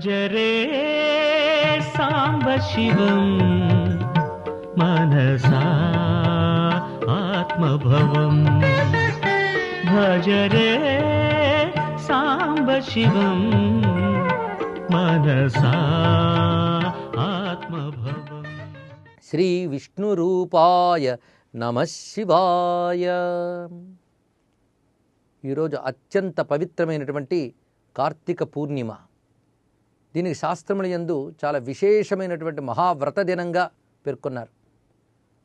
భజరే సాంబ శివం మనసా ఆత్మభవం భజరే సాంబ శివం మనసా ఆత్మభవం శ్రీ విష్ణు రూపాయ నమ శివాయ ఈరోజు అత్యంత పవిత్రమైనటువంటి కార్తీక పూర్ణిమ. దీనికి శాస్త్రముల యందు చాలా విశేషమైనటువంటి మహావ్రత దినంగా పేర్కొన్నారు.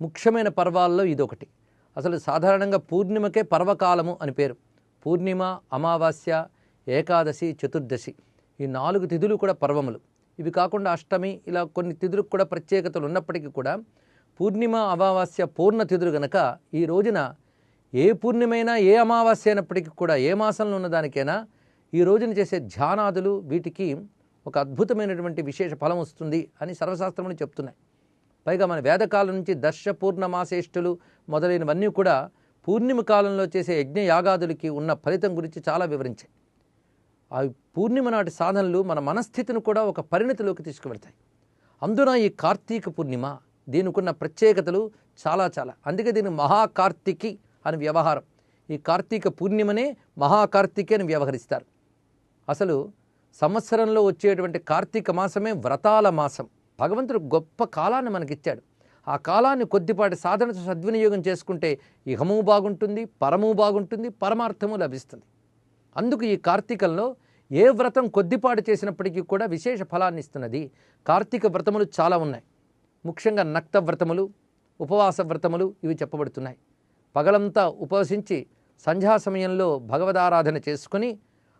ముఖ్యమైన పర్వాల్లో ఇదొకటి. అసలు సాధారణంగా పూర్ణిమకే పర్వకాలము అని పేరు. పూర్ణిమ అమావాస్య ఏకాదశి చతుర్దశి ఈ నాలుగు తిథులు కూడా పర్వములు. ఇవి కాకుండా అష్టమి ఇలా కొన్ని తిథులకు కూడా ప్రత్యేకతలు ఉన్నప్పటికీ కూడా పూర్ణిమ అమావాస్య పూర్ణ తిథులు గనక ఈ రోజున ఏ పూర్ణిమైనా ఏ అమావాస్య అయినప్పటికీ కూడా ఏ మాసంలో ఉన్నదానికైనా ఈ రోజున చేసే ధ్యానాదులు వీటికి ఒక అద్భుతమైనటువంటి విశేష ఫలం వస్తుంది అని సర్వశాస్త్రములు చెప్తున్నాయి. పైగా మన వేదకాలం నుంచి దర్శ పూర్ణమాసేష్టులు మొదలైనవన్నీ కూడా పూర్ణిమ కాలంలో చేసే యజ్ఞ యాగాదులకి ఉన్న ఫలితం గురించి చాలా వివరించాయి. ఆ పూర్ణిమ నాటి సాధనలు మన మనస్థితిని కూడా ఒక పరిణతిలోకి తీసుకువెళ్తాయి. అందున ఈ కార్తీక పూర్ణిమ దీనికున్న ప్రత్యేకతలు చాలా చాలా. అందుకే దీన్ని మహాకార్తికి అని వ్యవహారం. ఈ కార్తీక పూర్ణిమనే మహాకార్తికి అని వ్యవహరిస్తారు. అసలు సంవత్సరంలో వచ్చేటువంటి కార్తీక మాసమే వ్రతాల మాసం. భగవంతుడు గొప్ప కాలాన్ని మనకిచ్చాడు. ఆ కాలాన్ని కొద్దిపాటి సాధనతో సద్వినియోగం చేసుకుంటే ఇహము బాగుంటుంది పరము బాగుంటుంది పరమార్థము లభిస్తుంది. అందుకు ఈ కార్తీకంలో ఏ వ్రతం కొద్దిపాటు చేసినప్పటికీ కూడా విశేష ఫలాన్ని ఇస్తున్నది కార్తీక వ్రతములు చాలా ఉన్నాయి. ముఖ్యంగా నక్త వ్రతములు ఉపవాస వ్రతములు ఇవి చెప్పబడుతున్నాయి. పగలంతా ఉపవసించి సంధ్యా సమయంలో భగవదారాధన చేసుకుని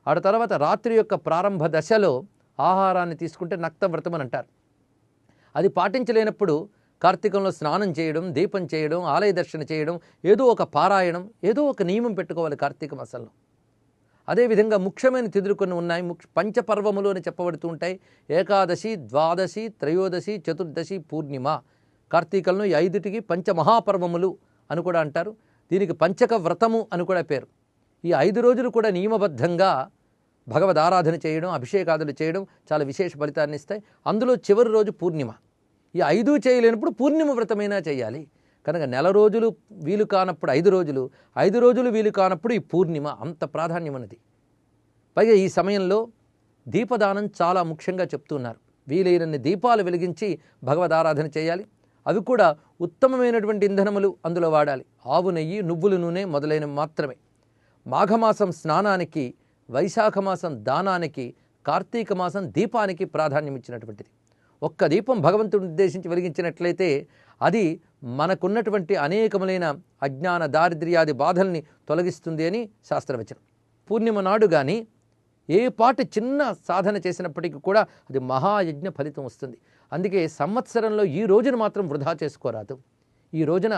ఆ తర్వాత రాత్రి యొక్క ప్రారంభ దశలో ఆహారాన్ని తీసుకుంటే నక్త వ్రతం అని అంటారు. అది పాటించలేనప్పుడు కార్తీకంలో స్నానం చేయడం దీపం చేయడం ఆలయ దర్శన చేయడం ఏదో ఒక పారాయణం ఏదో ఒక నియమం పెట్టుకోవాలి కార్తీక మాసంలో అదేవిధంగా ముఖ్యమైన తిథులు కొన్ని ఉన్నాయి. పంచపర్వములు అని చెప్పబడుతూ ఉంటాయి. ఏకాదశి ద్వాదశి త్రయోదశి చతుర్దశి పూర్ణిమ. కార్తీకంలో ఈ ఐదుటికి పంచమహాపర్వములు అని కూడా అంటారు. దీనికి పంచక వ్రతము అని కూడా పేరు. ఈ ఐదు రోజులు కూడా నియమబద్ధంగా భగవద్ ఆరాధన చేయడం అభిషేకాదులు చేయడం చాలా విశేష ఫలితాన్ని ఇస్తాయి. అందులో చివరి రోజు పూర్ణిమ. ఈ ఐదు చేయలేనప్పుడు పూర్ణిమ వ్రతమైనా చేయాలి. కనుక నెల రోజులు వీలు కానప్పుడు ఐదు రోజులు ఐదు రోజులు వీలు కానప్పుడు ఈ పూర్ణిమ అంత ప్రాధాన్యమైనది. పైగా ఈ సమయంలో దీపదానం చాలా ముఖ్యంగా చెప్తున్నారు. వీలైనన్ని దీపాలు వెలిగించి భగవద్ ఆరాధన చేయాలి. అవి కూడా ఉత్తమమైనటువంటి ఇంధనములు అందులో వాడాలి. ఆవు నెయ్యి నువ్వుల నూనె మొదలైనవి మాత్రమే. మాఘమాసం స్నానానికి వైశాఖ మాసం దానానికి కార్తీక మాసం దీపానికి ప్రాధాన్యం ఇచ్చినటువంటిది ఒక్క దీపం భగవంతుడిని ఉద్దేశించి వెలిగించినట్లయితే అది మనకున్నటువంటి అనేకములైన అజ్ఞాన దారిద్ర్యాది బాధల్ని తొలగిస్తుంది అని శాస్త్రవచనం. పూర్ణిమ నాడు కానీ ఏ పాటి చిన్న సాధన చేసినప్పటికీ కూడా అది మహాయజ్ఞ ఫలితం వస్తుంది. అందుకే సంవత్సరంలో ఈ రోజున మాత్రం వృధా చేసుకోరాదు. ఈ రోజున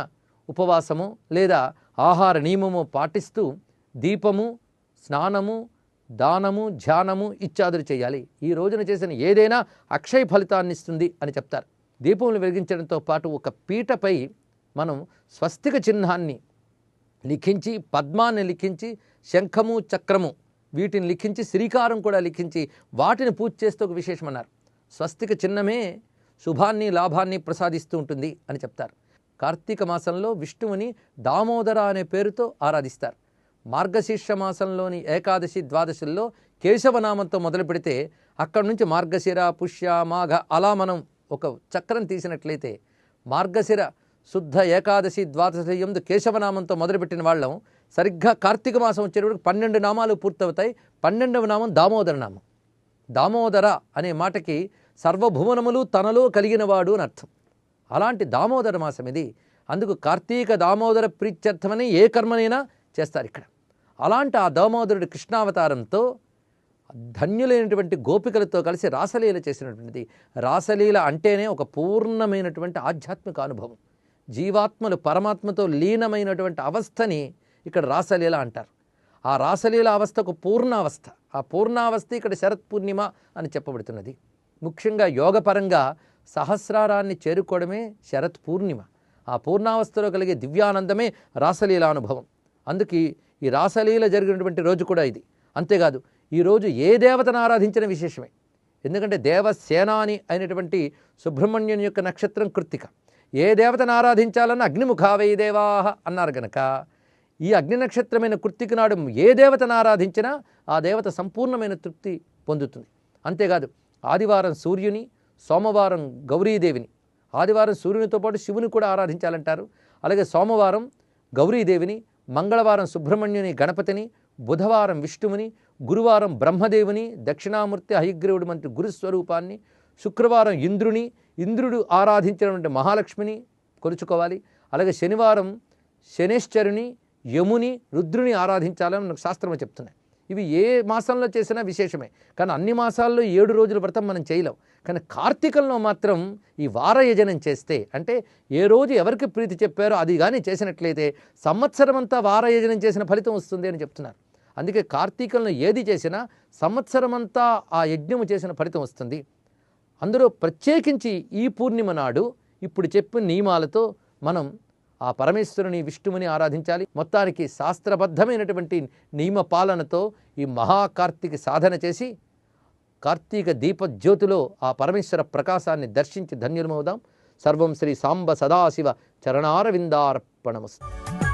ఉపవాసము లేదా ఆహార నియమము పాటిస్తూ దీపము స్నానము దానము ధ్యానము ఇత్యాదులు చేయాలి. ఈ రోజున చేసిన ఏదైనా అక్షయ ఫలితాన్ని ఇస్తుంది అని చెప్తారు. దీపములు వెలిగించడంతో పాటు ఒక పీటపై మనం స్వస్తిక చిహ్నాన్ని లిఖించి పద్మాన్ని లిఖించి శంఖము చక్రము వీటిని లిఖించి శ్రీకారం కూడా లిఖించి వాటిని పూజ చేస్తూ ఒక విశేషమన్నారు. స్వస్తిక చిహ్నమే శుభాన్ని లాభాన్ని ప్రసాదిస్తూ ఉంటుంది అని చెప్తారు. కార్తీక మాసంలో విష్ణువుని దామోదర అనే పేరుతో ఆరాధిస్తారు. మార్గశీర్ష మాసంలోని ఏకాదశి ద్వాదశుల్లో కేశవనామంతో మొదలు పెడితే అక్కడి నుంచి మార్గశిర పుష్య మాఘ అలా మనం ఒక చక్రం తీసినట్లయితే మార్గశిర శుద్ధ ఏకాదశి ద్వాదశి ఎందు కేశవనామంతో మొదలుపెట్టిన వాళ్ళం సరిగ్గా కార్తీక మాసం వచ్చేటప్పుడు పన్నెండు నామాలు పూర్తవుతాయి. పన్నెండవ నామం దామోదర నామం. దామోదర అనే మాటకి సర్వభువనములు తనలో కలిగినవాడు అని అర్థం. అలాంటి దామోదర మాసం ఇది అందుకు కార్తీక దామోదర ప్రీత్యర్థమని ఏ కర్మనైనా చేస్తారు ఇక్కడ. అలాంటి ఆ దామోదరుడి కృష్ణావతారంతో ధన్యులైనటువంటి గోపికలతో కలిసి రాసలీల చేసినటువంటిది. రాసలీల అంటేనే ఒక పూర్ణమైనటువంటి ఆధ్యాత్మిక అనుభవం. జీవాత్మలు పరమాత్మతో లీనమైనటువంటి అవస్థని ఇక్కడ రాసలీల అంటారు. ఆ రాసలీల అవస్థకు పూర్ణావస్థ. ఆ పూర్ణావస్థ ఇక్కడ శరత్ పూర్ణిమ అని చెప్పబడుతున్నది. ముఖ్యంగా యోగపరంగా సహస్రారాన్ని చేరుకోవడమే శరత్ పూర్ణిమ. ఆ పూర్ణావస్థలో కలిగే దివ్యానందమే రాసలీల అనుభవం. అందుకే ఈ రాసలీల జరిగినటువంటి రోజు కూడా ఇది. అంతేకాదు ఈరోజు ఏ దేవతను ఆరాధించిన విశేషమే? ఎందుకంటే దేవసేనాని అయినటువంటి సుబ్రహ్మణ్యుని యొక్క నక్షత్రం కృత్తిక. ఏ దేవతను ఆరాధించాలన్నా అగ్నిముఖావై దేవాహ అన్నారు గనక ఈ అగ్ని నక్షత్రమైన కృత్తిక నాడు ఏ దేవతను ఆరాధించినా ఆ దేవత సంపూర్ణమైన తృప్తి పొందుతుంది. అంతేకాదు ఆదివారం సూర్యుని సోమవారం గౌరీదేవిని. ఆదివారం సూర్యునితో పాటు శివుని కూడా ఆరాధించాలంటారు. అలాగే సోమవారం గౌరీదేవిని మంగళవారం సుబ్రహ్మణ్యుని గణపతిని బుధవారం విష్ణువుని గురువారం బ్రహ్మదేవుని దక్షిణామూర్తి హయగ్రీవుడు వంటి గురుస్వరూపాన్ని శుక్రవారం ఇంద్రుని ఇంద్రుడు ఆరాధించినటువంటి మహాలక్ష్మిని కొలుచుకోవాలి. అలాగే శనివారం శనేశ్వరుని యముని రుద్రుని ఆరాధించాలని మనకు శాస్త్రము చెప్తున్నాయి. ఇవి ఏ మాసంలో చేసినా విశేషమే. కానీ అన్ని మాసాల్లో ఏడు రోజుల వ్రతం మనం చేయలేం. కానీ కార్తీకంలో మాత్రం ఈ వారయజనం చేస్తే అంటే ఏ రోజు ఎవరికి ప్రీతి చెప్పారో అది కానీ చేసినట్లయితే సంవత్సరం అంతా వారయజనం చేసిన ఫలితం వస్తుంది అని చెప్తున్నారు. అందుకే కార్తీకంలో ఏది చేసినా సంవత్సరం అంతా ఆ యజ్ఞము చేసిన ఫలితం వస్తుంది. అందులో ప్రత్యేకించి ఈ పూర్ణిమ నాడు ఇప్పుడు చెప్పిన నియమాలతో మనం ఆ పరమేశ్వరుని విష్ణువుని ఆరాధించాలి. మొత్తానికి శాస్త్రబద్ధమైనటువంటి నియమ పాలనతో ఈ మహాకార్తీక సాధన చేసి కార్తీక దీపజ్యోతిలో ఆ పరమేశ్వర ప్రకాశాన్ని దర్శించి ధన్యులమవుదాం. సర్వం శ్రీ సాంబ సదాశివ చరణారవిందార్పణమస్తు.